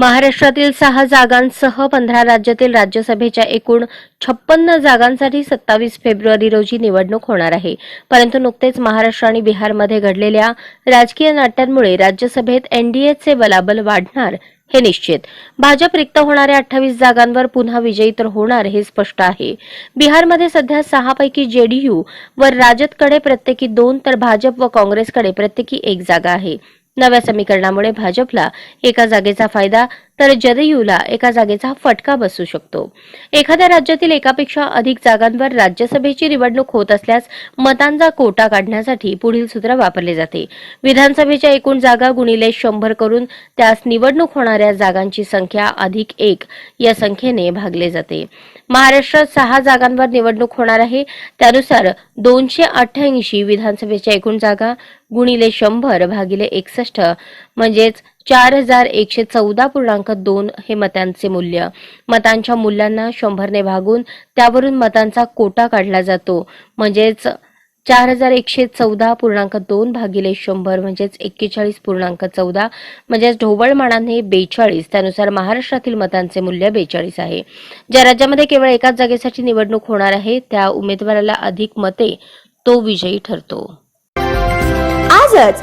महाराष्ट्रातील सहा जागांसह पंधरा राज्यातील राज्यसभेच्या एकूण छप्पन्न जागांसाठी सत्तावीस फेब्रुवारी रोजी निवडणूक होणार आहे. परंतु नुकतेच महाराष्ट्र आणि बिहारमध्ये घडलेल्या राजकीय नाट्यांमुळे राज्यसभेत एनडीएचे बलाबल वाढणार हे निश्चित. भाजप रिक्त होणाऱ्या अठ्ठावीस जागांवर पुन्हा विजयी तर होणार हे स्पष्ट आहे. बिहारमध्ये सध्या सहापैकी जेडीयू व राजदकडे प्रत्येकी दोन तर भाजप व काँग्रेसकडे प्रत्येकी एक जागा आहे. नव्या समीकरणामुळे भाजपला एका जागेचा फायदा तर जदयूला एका जागेचा फटका बसू शकतो. एखाद्या राज्यातील एकापेक्षा अधिक जागांवर राज्यसभेची निवडणूक होत असल्यास मतांचा कोटा काढण्यासाठी पुढील सूत्र वापरले जाते. विधानसभेच्या एकूण जागा गुणिले शंभर करून त्यास निवडणूक होणाऱ्या जागांची संख्या अधिक एक या संख्येने भागले जाते. महाराष्ट्रात सहा जागांवर निवडणूक होणार आहे. त्यानुसार दोनशे अठ्ठ्याऐंशी विधानसभेच्या एकूण जागा गुणिले शंभर भागिले एकसष्ट म्हणजेच चार हजार एकशे चौदा पूर्णांक दोन हे मतांचे मूल्य. मतांच्या मूल्यांना शंभरने भागून त्यावरून मतांचा कोटा काढला जातो. म्हणजेच चार हजार एकशे चौदा पूर्णांक दोन भागिले शंभर म्हणजेच एक्केचाळीस पूर्णांक चौदा. म्हणजेच ढोबळमानाने बेचाळीस. त्यानुसार महाराष्ट्रातील मतांचे मूल्य बेचाळीस आहे. ज्या राज्यामध्ये केवळ एकाच जागेसाठी निवडणूक होणार आहे त्या उमेदवाराला अधिक मते तो विजयी ठरतो. आजच